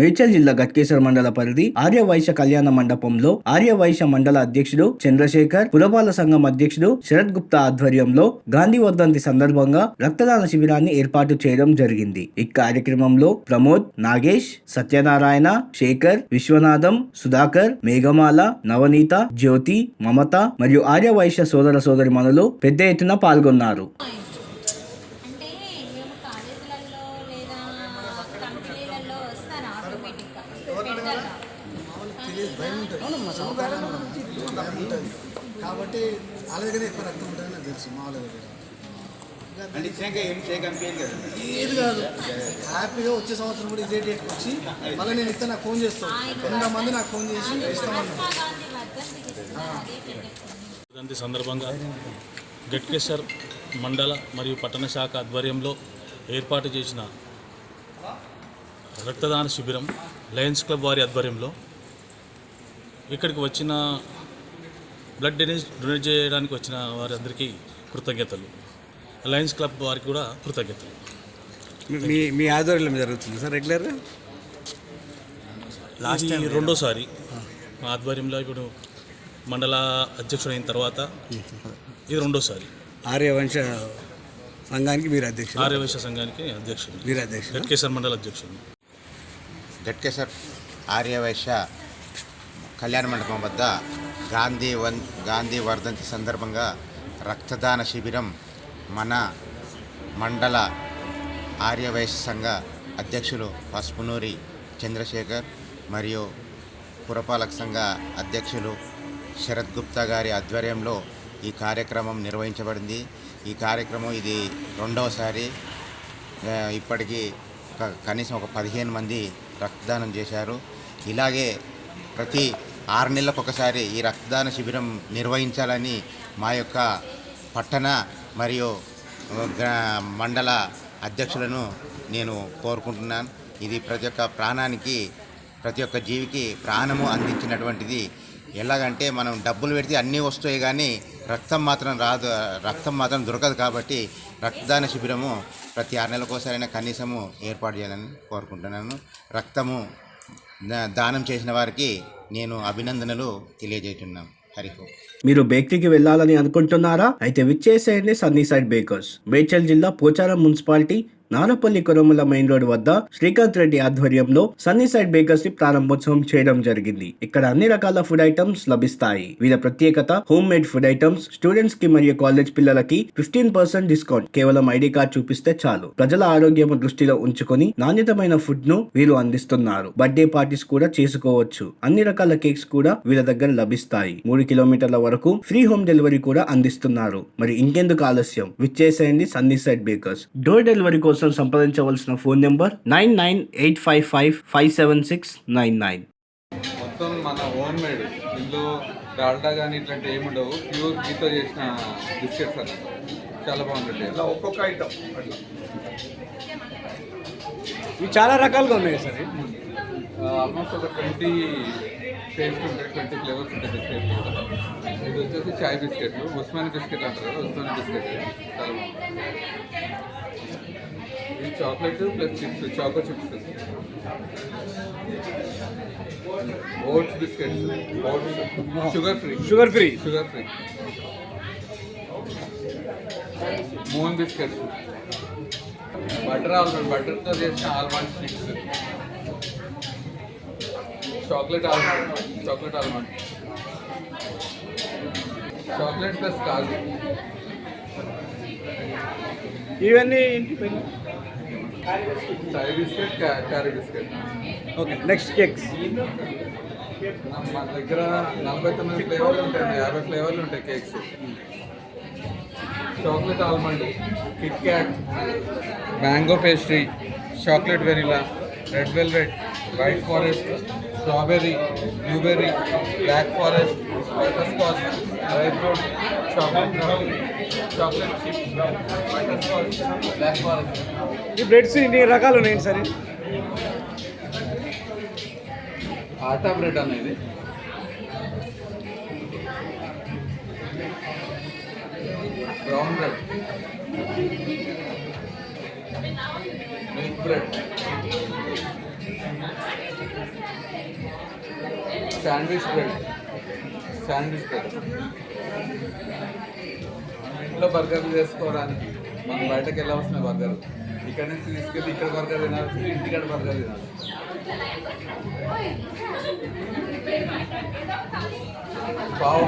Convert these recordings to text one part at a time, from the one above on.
మేడ్చల్ జిల్లా గట్కేశ్వర మండల పరిధి ఆర్యవైశ్య కళ్యాణ మండపంలో ఆర్యవైశ్య మండల అధ్యక్షుడు చంద్రశేఖర్ పురపాల సంఘం అధ్యక్షుడు శరత్ గుప్తా ఆధ్వర్యంలో గాంధీ వర్ధంతి సందర్భంగా రక్తదాన శిబిరాన్ని ఏర్పాటు చేయడం జరిగింది. ఈ కార్యక్రమంలో ప్రమోద్ నాగేష్ సత్యనారాయణ శేఖర్ విశ్వనాథం సుధాకర్ మేఘమాల నవనీత జ్యోతి మమత మరియు ఆర్యవైశ్య సోదర సోదరి మనులు పెద్ద ఎత్తున పాల్గొన్నారు. భయం ఉంటుంది ఉంటుంది కాబట్టి వాళ్ళ దగ్గర ఎక్కువ రక్తం ఉంటుందని నాకు తెలుసు మా వాళ్ళ దగ్గర ఏది కాదు. హ్యాపీగా వచ్చే సంవత్సరం కూడా ఇదే డేట్కి వచ్చి మళ్ళీ నేను ఇస్తే నాకు ఫోన్ చేస్తాను వంద మంది నాకు ఫోన్ చేసి గాంధీ సందర్భంగా గట్కేసర్ మండల మరియు పట్టణ శాఖ ఆధ్వర్యంలో ఏర్పాటు చేసిన రక్తదాన శిబిరం లయన్స్ క్లబ్ వారి ఆధ్వర్యంలో ఇక్కడికి వచ్చిన బ్లడ్ డొనేట్ డొనేట్ చేయడానికి వచ్చిన వారందరికీ కృతజ్ఞతలు. లయన్స్ క్లబ్ వారికి కూడా కృతజ్ఞతలు. మీ మీ ఆధ్వర్యంలో జరుగుతుంది సార్ రెగ్యులర్గా? లాస్ట్ రెండోసారి. మా ఆధ్వర్యంలో ఇప్పుడు మండల అధ్యక్షుడైన తర్వాత ఇది రెండోసారి. ఆర్యవంశ సంఘానికి మీరు అధ్యక్షులు ఆర్యవైశ్య సంఘానికి అధ్యక్షుడు. మీరు అధ్యక్షులు గట్కేసర్ మండల అధ్యక్షుడు. గట్కేసర్ ఆర్యవైశ్య కళ్యాణ మండపం వద్ద గాంధీ వన్ గాంధీ వర్ధంతి సందర్భంగా రక్తదాన శిబిరం మన మండల ఆర్యవైశ్య సంఘ అధ్యక్షులు పసుపునూరి చంద్రశేఖర్ మరియు పురపాలక సంఘ అధ్యక్షులు శరత్ గుప్తా గారి ఆధ్వర్యంలో ఈ కార్యక్రమం నిర్వహించబడింది. ఈ కార్యక్రమం ఇది రెండవసారి. ఇప్పటికీ ఒక కనీసం ఒక పదిహేను మంది రక్తదానం చేశారు. ఇలాగే ప్రతి ఆరు నెలలకు ఒకసారి ఈ రక్తదాన శిబిరం నిర్వహించాలని మా యొక్క పట్టణ మరియు మండల అధ్యక్షులను నేను కోరుకుంటున్నాను. ఇది ప్రతి ఒక్క ప్రాణానికి ప్రతి ఒక్క జీవికి ప్రాణము అందించినటువంటిది. ఎలాగంటే మనం డబ్బులు పెడితే అన్నీ వస్తాయి కానీ రక్తం మాత్రం రాదు రక్తం మాత్రం దొరకదు కాబట్టి రక్తదాన శిబిరము ప్రతి ఆరు నెలలకోసారైనా కనీసము ఏర్పాటు చేయాలని కోరుకుంటున్నాను. రక్తము దానం చేసిన వారికి నేను అభినందనలు తెలియజేస్తున్నాను హరిహో. మీరు బేకరీకి వెళ్ళాలని అనుకుంటున్నారా? అయితే విచ్చేసేయండి సన్నీ సైడ్ బేకర్స్. మేడ్చల్ జిల్లా Pocharam municipality Narapalli Koramula main road వద్ద శ్రీకాంత్ రెడ్డి ఆధ్వర్యంలో సన్నీ సైడ్ బేకర్స్ని ప్రారంభోత్సవం చేయడం జరిగింది. ఇక్కడ అన్ని రకాల ఫుడ్ ఐటమ్స్ లభిస్తాయి. వీళ్ళ ప్రత్యేకత హోమ్ మేడ్ ఫుడ్ ఐటమ్స్ స్టూడెంట్స్కి మరియు కాలేజ్ పిల్లలకి ఫిఫ్టీన్ పర్సెంట్ డిస్కౌంట్. కేవలం ఐడి కార్డ్ చూపిస్తే చాలు. ప్రజల ఆరోగ్యం దృష్టిలో ఉంచుకొని నాణ్యతమైన ఫుడ్ను వీరు అందిస్తున్నారు. బర్త్డే పార్టీస్ కూడా చేసుకోవచ్చు. అన్ని రకాల కేక్స్ కూడా వీళ్ళ దగ్గర లభిస్తాయి. మూడు కిలోమీటర్ల వరకు ఫ్రీ హోమ్ డెలివరీ కూడా అందిస్తున్నారు. మరి ఇంకెందుకు ఆలస్యం? విచ్చేసేయండి sunny side bakers door delivery కోసం సంప్రదించవలసిన phone number nine nine eight five five five seven six nine nine. మొత్తం మన ఓన్ మేడ్. ఇందులో డాల్డా కానీ ఇట్లాంటి ఏమి ఉండవు. ప్యూర్ గీతో చేసిన బిస్కెట్స్ అన్నమాట చాలా బాగుంటుంది. అలా ఒక్కొక్క ఐటమ్. అట్లా. ఇవి చాలా రకాలుగా ఉన్నాయి సార్. ఆల్మోస్ట్ ఒక ట్వంటీ టేస్ట్ ఉంటాయి ట్వంటీ ఫ్లేవర్స్ ఉంటాయి బిస్కెట్ కూడా ఇది వచ్చేసి చాయ్ బిస్కెట్లు ఉస్మాని బిస్కెట్ అంటారు కదా ఉస్మాని బిస్కెట్ చాలా బాగుంటుంది ఇది chocolate plus chips choco chips oats biscuits oats sugar free sugar free sugar free moon biscuits butter almond బటర్తో చేసిన almond sticks chocolate almond chocolate almond chocolate plus కాజు ఇవన్నీ ఏంటి పైన biscuit carry biscuit okay next cakes మన దగ్గర నలభై తొమ్మిది ఫ్లేవర్లు ఉంటాయి యాభై ఫ్లేవర్లు ఉంటాయి cakes chocolate almond Kit Kat mango pastry chocolate vanilla red velvet white forest strawberry blueberry black forest butterscotch dry fruit chocolate chocolate chip butterscotch black forest. ఈ బ్రెడ్స్ ఇన్ని రకాలు ఉన్నాయి సార్? ఆటా బ్రెడ్ అనేది brown bread. Milk bread. Sandwich bread sandwich bread ఇంట్లో బర్గర్లు చేసుకోవడానికి మనం బయటకు వెళ్ళవలసిన బర్గర్ ఇక్కడ నుంచి తీసుకెళ్ళి ఇక్కడ బర్గర్ తినాల్సి ఇంటికాడ బర్గర్ తినాలి పావు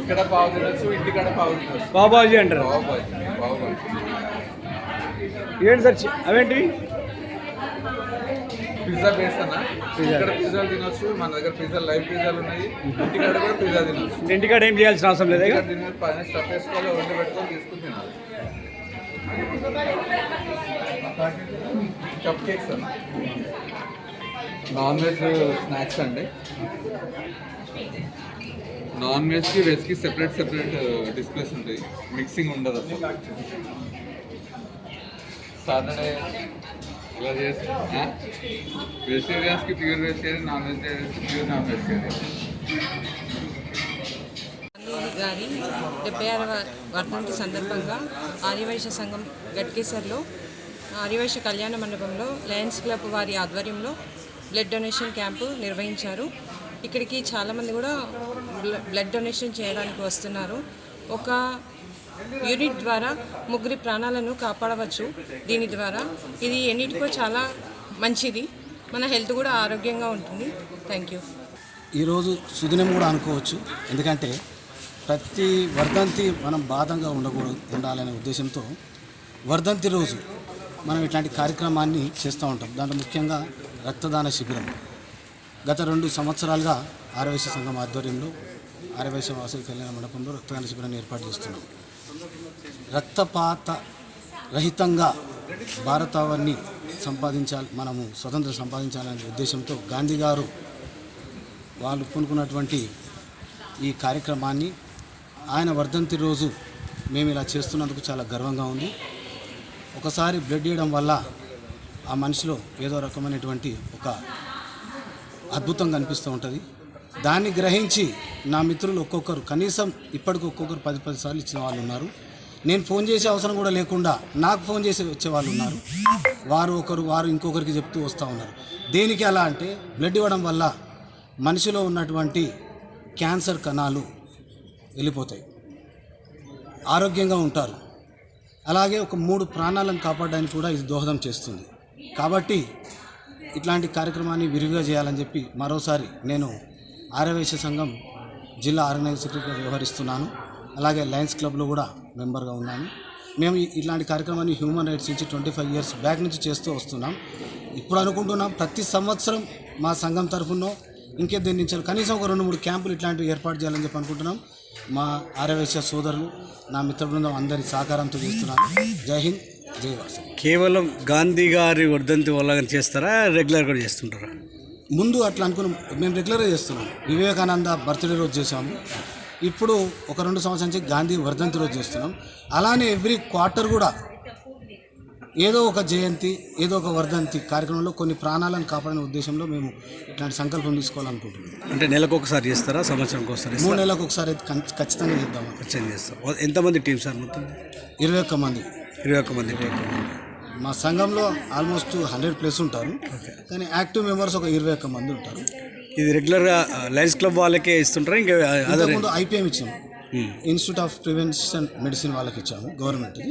ఇక్కడ పావు తినొచ్చు ఇంటికాడ పావు తినొచ్చు. బాబాజీ అంటారు. పావు బాజీ పావు బాజీ ఏంటి సార్ అవేంటివి? పిజ్జా బేస్ అన్న ఇక్కడ పిజ్జాలు తినొచ్చు మన దగ్గర పిజ్జా లైవ్ పిజ్జాలు ఉన్నాయి. ఇంటికాడ కూడా పిజ్జా తినొచ్చు. ఇంటికాడ ఏం చేయాల్సిన అవసరం లేదా తినే పైన స్టఫ్ వేసుకోవాలి వండి పెట్టుకొని తీసుకుని తినాలి. కప్ కేక్స్ అన్న. నాన్ వెజ్ స్నాక్స్ అండి. నాన్ వెజ్కి వెజ్కి సెపరేట్ సెపరేట్ డిస్ప్లేస్ ఉంటాయి. మిక్సింగ్ ఉండదు అసలు. సాటర్డే ఇలా చేసి వెజిటేరియన్స్కి ప్యూర్ వెజిటేరియన్ నాన్ వెజిటేరియన్స్కి ప్యూర్ నాన్ వెజిటేరియన్ గారి డెబ్బై ఆరవ వర్ధంతి సందర్భంగా ఆర్యవైశ్య సంఘం గట్కేసర్లో ఆర్యవైశ్య కళ్యాణ మండపంలో లయన్స్ క్లబ్ వారి ఆధ్వర్యంలో బ్లడ్ డొనేషన్ క్యాంపు నిర్వహించారు. ఇక్కడికి చాలామంది కూడా బ్లడ్ డొనేషన్ చేయడానికి వస్తున్నారు. ఒక యూనిట్ ద్వారా ముగ్గురి ప్రాణాలను కాపాడవచ్చు. దీని ద్వారా ఇది ఎన్నిటికో చాలా మంచిది. మన హెల్త్ కూడా ఆరోగ్యంగా ఉంటుంది. Thank you. ఈరోజు సుదినం కూడా అనుకోవచ్చు. ఎందుకంటే ప్రతి వర్ధంతి మనం బాధంగా ఉండకూడదు ఉండాలనే ఉద్దేశంతో వర్ధంతి రోజు మనం ఇట్లాంటి కార్యక్రమాన్ని చేస్తూ ఉంటాం. దాంట్లో ముఖ్యంగా రక్తదాన శిబిరం. గత రెండు సంవత్సరాలుగా ఆరవేశ సంఘం ఆధ్వర్యంలో ఆరవేశ వాసవి కళ్యాణ మండపంలో రక్తదాన శిబిరాన్ని ఏర్పాటు చేస్తున్నాం. రక్తపాత రహితంగా భారతావన్ని సంపాదించాలి మనము స్వతంత్రం సంపాదించాలనే ఉద్దేశంతో గాంధీ గారు వాళ్ళు పూనుకున్నటువంటి ఈ కార్యక్రమాన్ని ఆయన వర్ధంతి రోజు మేము ఇలా చేస్తున్నందుకు చాలా గర్వంగా ఉంది. ఒకసారి బ్లడ్ ఇవ్వడం వల్ల ఆ మనిషిలో ఏదో రకమైనటువంటి ఒక అద్భుతం కనిపిస్తూ ఉంటుంది. దాన్ని గ్రహించి నా మిత్రులు ఒక్కొక్కరు కనీసం ఇప్పటికి ఒక్కొక్కరు పది పది సార్లు ఇచ్చిన వాళ్ళు ఉన్నారు. నేను ఫోన్ చేసే అవసరం కూడా లేకుండా నాకు ఫోన్ చేసి వచ్చే వాళ్ళు ఉన్నారు. వారు ఒకరు వారు ఇంకొకరికి చెప్తూ వస్తూ ఉన్నారు. దేనికి అలా అంటే బ్లడ్ ఇవ్వడం వల్ల మనిషిలో ఉన్నటువంటి క్యాన్సర్ కణాలు వెళ్ళిపోతాయి. ఆరోగ్యంగా ఉంటారు. అలాగే ఒక మూడు ప్రాణాలను కాపాడడానికి కూడా ఇది దోహదం చేస్తుంది. కాబట్టి ఇట్లాంటి కార్యక్రమాన్ని విరివిగా చేయాలని చెప్పి మరోసారి నేను ఆరవేశ సంఘం జిల్లా ఆర్గనైజ్ సెక్రటరీగా వ్యవహరిస్తున్నాను. అలాగే లయన్స్ క్లబ్లో కూడా మెంబర్గా ఉన్నాను. మేము ఇలాంటి ఇట్లాంటి కార్యక్రమాన్ని హ్యూమన్ రైట్స్ నుంచి ట్వంటీ ఫైవ్ ఇయర్స్ బ్యాక్ నుంచి చేస్తూ వస్తున్నాం. ఇప్పుడు అనుకుంటున్నాం ప్రతి సంవత్సరం మా సంఘం తరఫున ఇంకే దీని నుంచి కనీసం ఒక రెండు మూడు క్యాంపులు ఇట్లాంటివి ఏర్పాటు చేయాలని చెప్పి అనుకుంటున్నాం. మా ఆరవేశ సోదరులు నా మిత్ర బృందం అందరి సహకారంతో చేస్తున్నాను. జై హింద్ జై వాసు కేవలం గాంధీ గారి వర్ధంతి వల్ల చేస్తారా? రెగ్యులర్ కూడా చేస్తుంటారా? ముందు అట్లా అనుకున్నాం. మేము రెగ్యులర్గా చేస్తున్నాం. వివేకానంద బర్త్డే రోజు చేసాము ఇప్పుడు ఒక రెండు సంవత్సరాల నుంచి గాంధీ వర్ధంతి రోజు చేస్తున్నాం. అలానే ఎవ్రీ క్వార్టర్ కూడా ఏదో ఒక జయంతి ఏదో ఒక వర్ధంతి కార్యక్రమంలో కొన్ని ప్రాణాలను కాపాడనే ఉద్దేశంలో మేము ఇట్లాంటి సంకల్పం తీసుకోవాలనుకుంటున్నాం. అంటే నెలకు ఒకసారి చేస్తారా? సంవత్సరంకి ఒకసారి మూడు నెలలకు ఒకసారి ఖచ్చితంగా చేద్దాం. ఖచ్చితంగా చేస్తారు ఎంతమంది టీం సార్ మొత్తం? ఇరవై ఒక్క మంది. ఇరవై ఒక్క మంది టీం మా సంఘంలో ఆల్మోస్ట్ హండ్రెడ్ ప్లస్ ఉంటారు. కానీ యాక్టివ్ మెంబర్స్ ఒక ఇరవై ఒక్క మంది ఉంటారు. ఇది రెగ్యులర్గా లయన్స్ క్లబ్ వాళ్ళకే ఇస్తుంటారా? ఇంకా ఇంతకుముందు ఐపీఎం ఇచ్చాము. ఇన్స్టిట్యూట్ ఆఫ్ ప్రివెన్షన్ మెడిసిన్ వాళ్ళకి ఇచ్చాము గవర్నమెంట్కి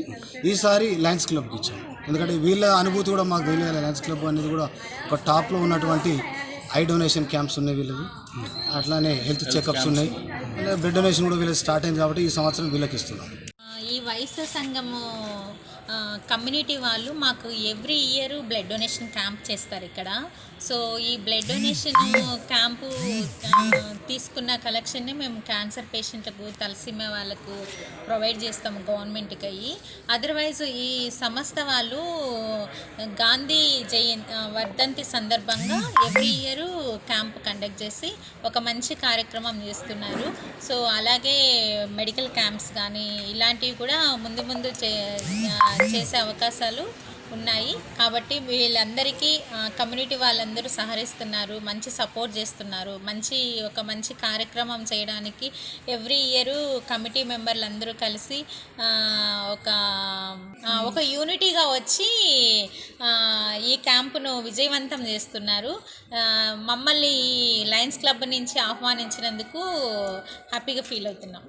ఈసారి లయన్స్ క్లబ్కి ఇచ్చాము. ఎందుకంటే వీళ్ళ అనుభూతి కూడా మాకు తెలియాలి. లయన్స్ క్లబ్ అనేది కూడా ఒక టాప్లో ఉన్నటువంటి ఐ డొనేషన్ క్యాంప్స్ ఉన్నాయి వీళ్ళవి. అట్లానే హెల్త్ చెకప్స్ ఉన్నాయి. బ్లడ్ డొనేషన్ కూడా వీళ్ళకి స్టార్ట్ అయింది కాబట్టి ఈ సంవత్సరం వీళ్ళకి ఇస్తున్నాం. ఈ వైశ్య సంఘము కమ్యూనిటీ వాళ్ళు మాకు every year blood donation camp చేస్తారు ఇక్కడ. సో ఈ బ్లడ్ డొనేషన్ క్యాంపు తీసుకున్న కలెక్షన్ని మేము క్యాన్సర్ పేషెంట్లకు తలసీమ వాళ్ళకు ప్రొవైడ్ చేస్తాము గవర్నమెంట్కి అయ్యి. అదర్వైజ్ ఈ సంస్థ వాళ్ళు గాంధీ జయంతి వర్ధంతి సందర్భంగా ఎవ్రీ ఇయర్ క్యాంప్ కండక్ట్ చేసి ఒక మంచి కార్యక్రమం చేస్తున్నారు. సో అలాగే మెడికల్ క్యాంప్స్ కానీ ఇలాంటివి కూడా ముందు ముందు చే చేసే అవకాశాలు ఉన్నాయి. కాబట్టి వీళ్ళందరికీ కమ్యూనిటీ వాళ్ళందరూ సహరిస్తున్నారు మంచి సపోర్ట్ చేస్తున్నారు. మంచి ఒక మంచి కార్యక్రమం చేయడానికి ఎవ్రీ ఇయర్ కమిటీ మెంబర్లు అందరూ కలిసి ఒక ఒక యూనిటీగా వచ్చి ఈ క్యాంపును విజయవంతం చేస్తున్నారు. మమ్మల్ని ఈ లయన్స్ క్లబ్ నుంచి ఆహ్వానించినందుకు హ్యాపీగా ఫీల్ అవుతున్నాం.